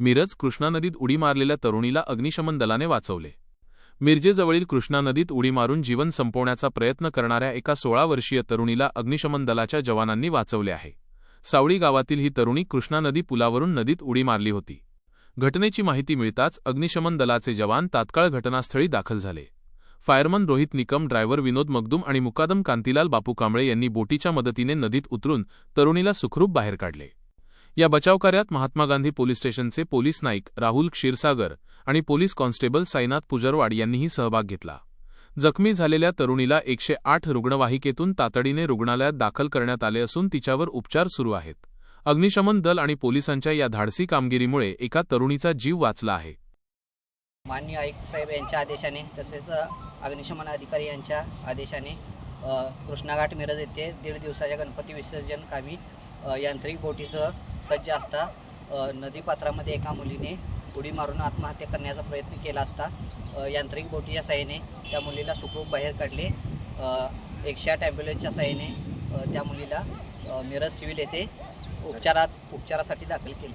मिरज कृष्णा नदीत उडी मारलेल्या तरुणीला अग्निशमन दलाने वाचवले. मिरजेजवळील कृष्णा नदीत उडी मारून जीवन संपवण्याचा प्रयत्न करणाऱ्या एका सोळा वर्षीय तरुणीला अग्निशमन दलाच्या जवानांनी वाचवले आहे. सावळी गावातील ही तरुणी कृष्णा नदी पुलावरून नदीत उडी मारली होती. घटनेची माहिती मिळताच अग्निशमन दलाचे जवान तात्काळ घटनास्थळी दाखल झाले. फायरमन रोहित निकम ड्रायव्हर विनोद मगदुम आणि मुकादम कांतीलाल बापू कांबळे यांनी बोटीच्या मदतीने नदीत उतरून तरुणीला सुखरूप बाहेर काढले. या बचावकार्यात महात्मा गांधी पोलीस स्टेशनचे पोलीस नाईक राहुल क्षीरसागर आणि पोलीस कॉन्स्टेबल साईनाथ पुजरवाड यांनीही सहभाग घेतला. जखमी झालेल्या तरुणीला एकशे आठ रुग्णवाहिकेतून तातडीने रुग्णालयात दाखल करण्यात आले असून तिच्यावर उपचार सुरू आहेत. अग्निशमन दल आणि पोलिसांच्या या धाडसी कामगिरीमुळे एका तरुणीचा जीव वाचला आहे. माननीय आयुक्त साहेब यांच्या आदेशाने तसेच अग्निशमन अधिकारी यांच्या आदेशाने कृष्णाघाट मिरज येथे दीड दिवसाच्या गणपती विसर्जन कामी यांत्रिक बोटीसह सज्ज असता. नदीपात्रामध्ये एका मुलीने उडी मारून आत्महत्या करण्याचा प्रयत्न केला असता. यांत्रिक बोटीच्या साहाय्याने त्या मुलीला सुखरूप बाहेर काढले. एकशे आठ ॲम्ब्युलन्सच्या साहाय्याने त्या मुलीला मिरज सिव्हिल येथे उपचारात उपचारासाठी दाखल केले.